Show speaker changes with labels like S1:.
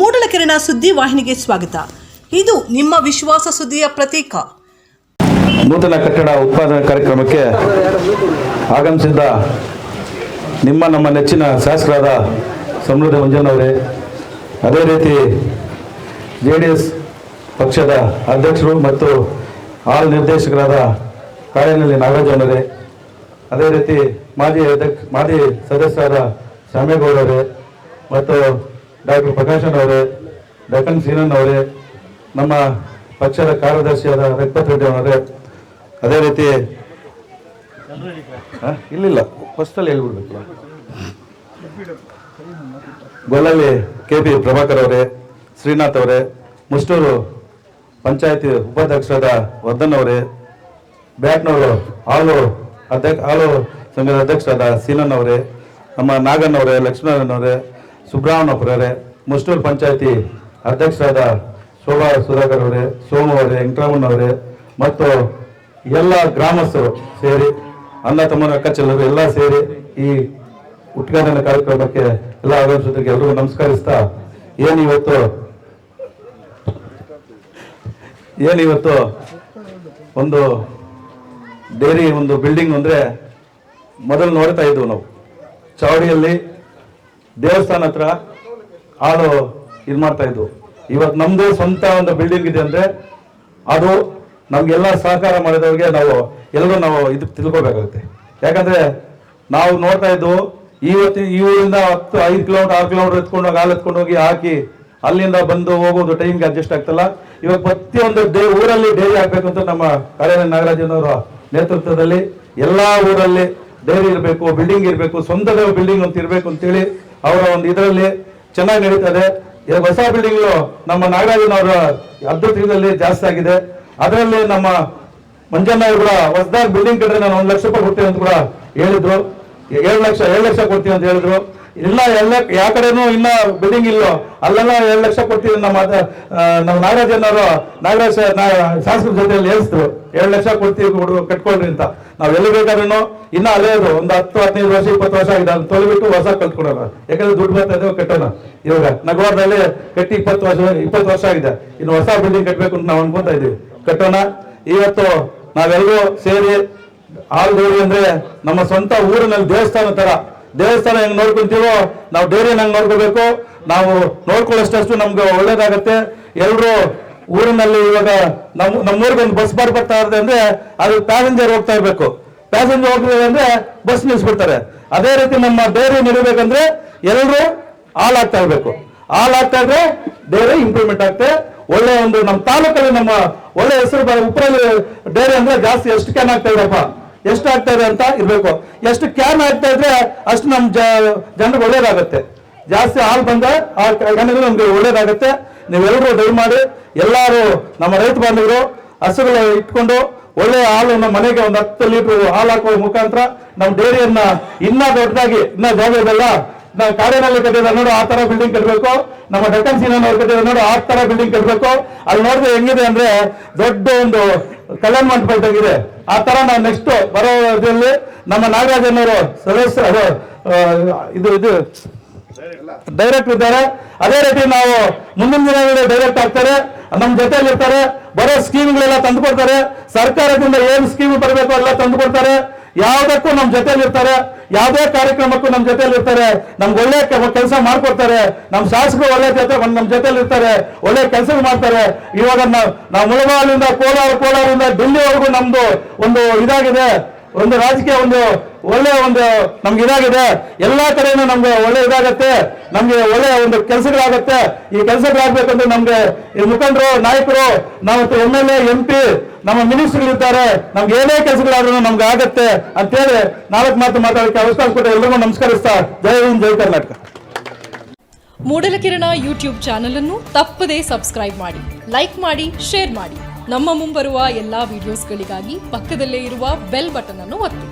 S1: ಮೂಡಲಕೆರೆನ ಸುದ್ದಿ ವಾಹಿನಿಗೆ ಸ್ವಾಗತ. ಇದು ನಿಮ್ಮ ವಿಶ್ವಾಸ ಸುದ್ದಿಯ ಪ್ರತೀಕ.
S2: ನೂತನ ಕಟ್ಟಡ ಉತ್ಪಾದನಾ ಕಾರ್ಯಕ್ರಮಕ್ಕೆ ಆಗಮಿಸಿದ್ದ ನಿಮ್ಮ ನಮ್ಮ ನೆಚ್ಚಿನ ಶಾಸಕರಾದ ಸಮೃದ್ಧ ಮಂಜನವರೇ ಅದೇ ರೀತಿ ಜೆ ಡಿ ಎಸ್ ಪಕ್ಷದ ಅಧ್ಯಕ್ಷರು ಮತ್ತು ಆಲ್ ನಿರ್ದೇಶಕರಾದ ಕಾರ್ಯನಲ್ಲಿ ನಾಗರಾಜನವರೇ ಅದೇ ರೀತಿ ಮಾಜಿ ಅಧ್ಯಕ್ಷ, ಮಾಜಿ ಸದಸ್ಯರಾದ ಶ್ಯಾಮೇಗೌಡರೇ ಮತ್ತು ಡಾಕ್ಟರ್ ಪ್ರಕಾಶನ್ ಅವರೇ, ಡಾಕ್ಟರ್ ಸೀನನ್ ಅವರೇ, ನಮ್ಮ ಪಕ್ಷದ ಕಾರ್ಯದರ್ಶಿಯಾದ ರಘುಪತ್ ರೆಡ್ಡಿ ಅವರೇ, ಅದೇ ರೀತಿ? ಇಲ್ಲಿಲ್ಲ ಫಸ್ಟಲ್ಲಿ ಹೇಳ್ಬಿಡ್ಬೇಕು ಗೊಲ್ಲಲ್ಲಿ ಕೆ ಪಿ ಪ್ರಭಾಕರ್ ಅವರೇ, ಶ್ರೀನಾಥ್ ಅವರೇ, ಮುಷ್ಟೂರು ಪಂಚಾಯತಿ ಉಪಾಧ್ಯಕ್ಷರಾದ ವರ್ಧನ್ ಅವರೇ ಬ್ಯಾಟ್ನವರು ಹಾಲು ಅಧ್ಯಕ್ಷ, ಹಾಲು ಸಂಘದ ಅಧ್ಯಕ್ಷರಾದ ಸೀನನ್ ಅವರೇ, ನಮ್ಮ ನಾಗನ್ ಅವರೇ ಅವರೇ ಸುಬ್ರಹ್ಮಣ್ಯಪುರರೇ ಪಂಚಾಯತಿ ಅಧ್ಯಕ್ಷರಾದ ಶೋಭಾ ಸುಧಾಕರ್ ಅವರೇ, ಸೋಮು ಅವರೇ, ವೆಂಕಟರಮಣ ಅವರೇ, ಮತ್ತು ಎಲ್ಲ ಗ್ರಾಮಸ್ಥರು ಸೇರಿ, ಅಣ್ಣ ತಮ್ಮನ ಅಕ್ಕ, ಚೆಲ್ಲರು ಎಲ್ಲ ಸೇರಿ ಈ ಉದ್ಘಾಟನಾ ಕಾರ್ಯಕ್ರಮಕ್ಕೆ ಎಲ್ಲ ಆಗಮಿಸೋದಕ್ಕೆ ಎಲ್ಲರಿಗೂ ನಮಸ್ಕರಿಸ್ತಾ, ಏನು ಇವತ್ತು? ಏನಿವತ್ತು ಒಂದು ಡೈರಿ, ಒಂದು ಬಿಲ್ಡಿಂಗ್ ಅಂದರೆ ಮೊದಲು ನೋಡ್ತಾ ಇದ್ವು ನಾವು. ಚಾವಡಿಯಲ್ಲಿ ದೇವಸ್ಥಾನ ಹತ್ರ ಹಾಳು ಇದು ಮಾಡ್ತಾ ಇದ್ವು. ಇವತ್ತು ನಮ್ದು ಸ್ವಂತ ಒಂದು ಬಿಲ್ಡಿಂಗ್ ಇದೆ ಅಂದ್ರೆ ಅದು ನಮಗೆಲ್ಲ ಸಹಕಾರ ಮಾಡಿದವ್ರಿಗೆ ನಾವು ಎಲ್ಲರೂ ನಾವು ಇದು ತಿಳ್ಕೊಬೇಕಾಗುತ್ತೆ. ಯಾಕಂದ್ರೆ ನಾವು ನೋಡ್ತಾ ಇದ್ದು ಇವತ್ತು ಈ ಊರಿಂದ ಹತ್ತು ಐದು ಕಿಲೋಮೀಟರ್ ಆರು ಕಿಲೋಮೀಟರ್ ಎತ್ಕೊಂಡು ಹೋಗಿ, ಹಾಲು ಎತ್ಕೊಂಡು ಹೋಗಿ ಹಾಕಿ ಅಲ್ಲಿಂದ ಬಂದು ಹೋಗೋದು ಟೈಮ್ಗೆ ಅಡ್ಜಸ್ಟ್ ಆಗ್ತಲ್ಲ. ಇವಾಗ ಪ್ರತಿಯೊಂದು ಡೇ ಊರಲ್ಲಿ ಡೈರಿ ಹಾಕಬೇಕು ಅಂತ ನಮ್ಮ ಕಾರ್ಯಾಲಯ ನಾಗರಾಜನವರ ನೇತೃತ್ವದಲ್ಲಿ ಎಲ್ಲ ಊರಲ್ಲಿ ಡೈರಿ ಇರಬೇಕು ಬಿಲ್ಡಿಂಗ್ ಇರಬೇಕು, ಸ್ವಂತದ ಬಿಲ್ಡಿಂಗ್ ಅಂತ ಇರಬೇಕು ಅಂತೇಳಿ ಅವರ ಒಂದು ಇದರಲ್ಲಿ ಚೆನ್ನಾಗಿ ನಡೀತದೆ. ಹೊಸ ಬಿಲ್ಡಿಂಗ್ ನಮ್ಮ ನಾಗರಾಜನವರ ಅದ್ಭುತದಲ್ಲಿ ಜಾಸ್ತಿ ಆಗಿದೆ. ಅದರಲ್ಲಿ ನಮ್ಮ ಮಂಜಣ್ಣ ಅವರು ಕೂಡ ಹೊಸದಾಗಿ ಬಿಲ್ಡಿಂಗ್ ಕಟ್ಟರೆ ನಾನು ಒಂದು ಲಕ್ಷ ರೂಪಾಯಿ ಕೊಡ್ತೀನಿ ಅಂತ ಕೂಡ ಹೇಳಿದ್ರು. ಏಳು ಲಕ್ಷ ಏಳು ಲಕ್ಷ ಕೊಡ್ತೀನಿ ಅಂತ ಹೇಳಿದ್ರು. ಇಲ್ಲ, ಎಲ್ಲ ಯಾವ ಕಡೆನೂ ಇನ್ನ ಬಿಲ್ಡಿಂಗ್ ಇಲ್ಲೋ. ಅಲ್ಲೆಲ್ಲ ಎರಡು ಲಕ್ಷ ಕೊಡ್ತೀವಿ ನಮ್ಮ ನಮ್ ನಾಗರಾಜ್ ನಮ್ಮ ನಾಗರಾಜ್ ಶಾಸಕರ ಜೊತೆಯಲ್ಲಿ ಹೇಳಿಸಿದ್ರು ಎರಡು ಲಕ್ಷ ಕೊಡ್ತೀವಿ ಕೊಡು ಕಟ್ಕೊಳ್ರಿ ಅಂತ. ನಾವ್ ಎಲ್ಲಿ ಬೇಕಾದ್ರೂ ಇನ್ನ ಅಲ್ಲೇ ಅದು, ಒಂದು ಹತ್ತು, ಹದಿನೈದು ವರ್ಷ, ಇಪ್ಪತ್ತು ವರ್ಷ ಆಗಿದೆ. ಅಲ್ಲಿ ತೊಲಿಬಿಟ್ಟು ಹೊಸ ಕಲ್ತ್ಕೊಡೋಣ ಯಾಕಂದ್ರೆ ದುಡ್ಡು ಬರ್ತಾ ಇದೆ ಕಟ್ಟೋಣ ಇವಾಗ ನಗರದಲ್ಲಿ ಕಟ್ಟಿ ಇಪ್ಪತ್ತು ವರ್ಷ ಇಪ್ಪತ್ತು ವರ್ಷ ಆಗಿದೆ. ಇನ್ನು ಹೊಸ ಬಿಲ್ಡಿಂಗ್ ಕಟ್ಟಬೇಕು ಅಂತ ನಾವ್ ಅನ್ಕೊಂತಾ ಇದೀವಿ ಕಟ್ಟೋಣ. ಇವತ್ತು ನಾವೆಲ್ಲರೂ ಸೇರಿ ಡೈರಿ ಅಂದ್ರೆ ನಮ್ಮ ಸ್ವಂತ ಊರಿನಲ್ಲಿ ದೇವಸ್ಥಾನ ತರ ದೇವಸ್ಥಾನ ಹೆಂಗ್ ನೋಡ್ಕೊಂತೀವೋ ನಾವು ಡೈರಿ ಹೆಂಗ್ ನೋಡ್ಕೋಬೇಕು? ನಾವು ನೋಡ್ಕೊಳ್ಳೋಷ್ಟಷ್ಟು ನಮ್ಗೆ ಒಳ್ಳೇದಾಗತ್ತೆ. ಎಲ್ಲರೂ ಊರಿನಲ್ಲಿ ಇವಾಗ ನಮ್ಮ ನಮ್ಮೂರಿಗೆ ಒಂದು ಬಸ್ ಬಾರ್ ಬರ್ತಾ ಇರುತ್ತೆ ಅಂದ್ರೆ ಅದು ಪ್ಯಾಸೆಂಜರ್ ಹೋಗ್ತಾ ಇರಬೇಕು. ಪ್ಯಾಸೆಂಜರ್ ಹೋಗ್ತಿದೆ ಅಂದ್ರೆ ಬಸ್ ನಿಲ್ಸ್ಬಿಡ್ತಾರೆ. ಅದೇ ರೀತಿ ನಮ್ಮ ಡೈರಿ ನಿಲ್ಬೇಕಂದ್ರೆ ಎಲ್ಲರೂ ಹಾಲ್ ಆಗ್ತಾ ಇರಬೇಕು. ಹಾಲ್ ಆಗ್ತಾ ಇದ್ರೆ ಡೈರಿ ಇಂಪ್ರೂವ್ಮೆಂಟ್ ಆಗುತ್ತೆ. ಒಳ್ಳೆ ಒಂದು ನಮ್ಮ ತಾಲೂಕಲ್ಲಿ ನಮ್ಮ ಒಳ್ಳೆ ಹೆಸರು ಬರ ಉಪ್ಪರಲ್ಲಿ ಡೈರಿ ಅಂದ್ರೆ ಜಾಸ್ತಿ ಎಷ್ಟು ಕ್ಯಾನ್ ಆಗ್ತಾ ಇದೆಪ್ಪ ಎಷ್ಟು ಆಗ್ತಾ ಇದೆ ಅಂತ ಇರಬೇಕು. ಎಷ್ಟು ಕ್ಯಾನ್ ಆಗ್ತಾ ಇದ್ರೆ ಅಷ್ಟು ನಮ್ಮ ಜನರಿಗೆ ಒಳ್ಳೇದಾಗುತ್ತೆ. ಜಾಸ್ತಿ ಹಾಲು ಬಂದ ಆ ಕ್ಯಾನ್ಗಳು ನಮ್ಗೆ ಒಳ್ಳೇದಾಗುತ್ತೆ. ನೀವೆಲ್ಲರೂ ಮಾಡಿ ಎಲ್ಲರೂ ನಮ್ಮ ರೈತ ಬಾಂಧವರು ಹಸುಗಳು ಇಟ್ಕೊಂಡು ಒಳ್ಳೆ ಹಾಲು ನಮ್ಮ ಮನೆಗೆ ಒಂದು ಹತ್ತು ಲೀಟರ್ ಹಾಲು ಹಾಕುವ ಮುಖಾಂತರ ನಮ್ಮ ಡೈರಿಯನ್ನ ಇನ್ನ ದೊಡ್ಡದಾಗಿ, ಇನ್ನ ಜಾಗ ಇದೆಲ್ಲ ನಾವು ಕಾರ್ಯನಲ್ಲಿ ಕಟ್ಟಿದ್ರೆ ನೋಡು ಆ ತರ ಬಿಲ್ಡಿಂಗ್ ಕಟ್ಟಬೇಕು ನಮ್ಮ ಡಕ್ಕನ್ ನೋಡಿ ಕಟ್ಟಿದ ನೋಡು ಆ ತರ ಬಿಲ್ಡಿಂಗ್ ಕಟ್ಟಬೇಕು ಅಲ್ಲಿ ನೋಡಿದ್ರೆ ಹೆಂಗಿದೆ ಅಂದ್ರೆ ದೊಡ್ಡ ಒಂದು ಕಲ್ಯಾಣ ಮಂಟಪ ಇದ್ದಂಗಿದೆ ಆ ತರ ನಾವು ನೆಕ್ಸ್ಟ್ ಬರೋ ಇದರಲ್ಲಿ ನಮ್ಮ ನಾಗರಾಜನವರು ಸದಸ್ಯ ಅದು, ಇದು ಇದು ಡೈರೆಕ್ಟ್ ಇದ್ದಾರೆ. ಅದೇ ರೀತಿ ನಾವು ಮುಂದಿನ ದಿನಗಳಲ್ಲಿ ಡೈರೆಕ್ಟ್ ಆಗ್ತಾರೆ. ನಮ್ಮ ಜೊತೆಯಲ್ಲಿ ಇರ್ತಾರೆ ಬರೋ ಸ್ಕೀಮ್ಗಳೆಲ್ಲ ತಂದುಕೊಡ್ತಾರೆ ಸರ್ಕಾರದಿಂದ ಏನು ಸ್ಕೀಮ್ ಬರಬೇಕು ಎಲ್ಲ ತಂದುಕೊಡ್ತಾರೆ ಯಾವುದಕ್ಕೂ ನಮ್ಮ ಜೊತೆಯಲ್ಲಿ ಇರ್ತಾರೆ ಯಾವುದೇ ಕಾರ್ಯಕ್ರಮಕ್ಕೂ ನಮ್ಮ ಜೊತೆಲಿ ಇರ್ತಾರೆ, ನಮ್ಗೆ ಒಳ್ಳೆ ಕೆಲಸ ಮಾಡ್ಕೊಡ್ತಾರೆ ನಮ್ಮ ಶಾಸಕರು ಒಳ್ಳೆ ಜೊತೆ ನಮ್ಮ ಜೊತೆಲಿ ಇರ್ತಾರೆ, ಒಳ್ಳೆ ಕೆಲಸ ಮಾಡ್ತಾರೆ. ಇವಾಗ ನಾವು ಮುಳಬಾಗಿಲಿಂದ ಕೋಲಾರ, ಕೋಲಾರದಿಂದ ಡೆಲ್ಲಿವರೆಗೂ ನಮ್ದು ಒಂದು ಇದಾಗಿದೆ. ಒಂದು ರಾಜಕೀಯ, ಒಂದು ಒಳ್ಳೆ ಒಂದು ನಮ್ಗೆ ಇದಾಗಿದೆ. ಎಲ್ಲಾ ಕಡೆನೂ ನಮ್ಗೆ ಒಳ್ಳೆ ಇದಾಗತ್ತೆ. ನಮ್ಗೆ ಒಳ್ಳೆ ಒಂದು ಕೆಲಸಗಳಾಗತ್ತೆ. ಈ ಕೆಲಸಗಳಾಗ್ಬೇಕಂದ್ರೆ ನಮ್ಗೆ ಈ ಮುಖಂಡರು, ನಾಯಕರು, ನಾವು M L A, M P ನಮ್ಮ ಮಿನಿಸ್ಟರ್ಗಳು ಇರ್ತಾರೆ ನಮ್ಗೆ ಏನೇ ಕೆಲಸಗಳಾದ್ರೂ ನಮ್ಗೆ ಆಗತ್ತೆ ಅಂತೇಳಿ ನಾಲ್ಕು ಮಾತು ಮಾತಾಡಕ್ಕೆ ಅವಕಾಶ ಕೊಟ್ಟು ಎಲ್ಲರಿಗೂ ನಮಸ್ಕರಿಸ್ತಾ ಜೈ ಹಿಂದ್, ಜೈ ಕರ್ನಾಟಕ.
S3: ಮೂಡಲಕಿರಣ ಯೂಟ್ಯೂಬ್ ಚಾನಲ್ ಅನ್ನು ತಪ್ಪದೇ ಸಬ್ಸ್ಕ್ರೈಬ್ ಮಾಡಿ, ಲೈಕ್ ಮಾಡಿ, ಶೇರ್ ಮಾಡಿ. ನಮ್ಮ ಮುಂಬರುವ ಎಲ್ಲಾ ವಿಡಿಯೋಸ್ಗಳಿಗಾಗಿ ಪಕ್ಕದಲ್ಲೇ ಇರುವ ಬೆಲ್ ಬಟನ್ ಅನ್ನು ಒತ್ತಿ.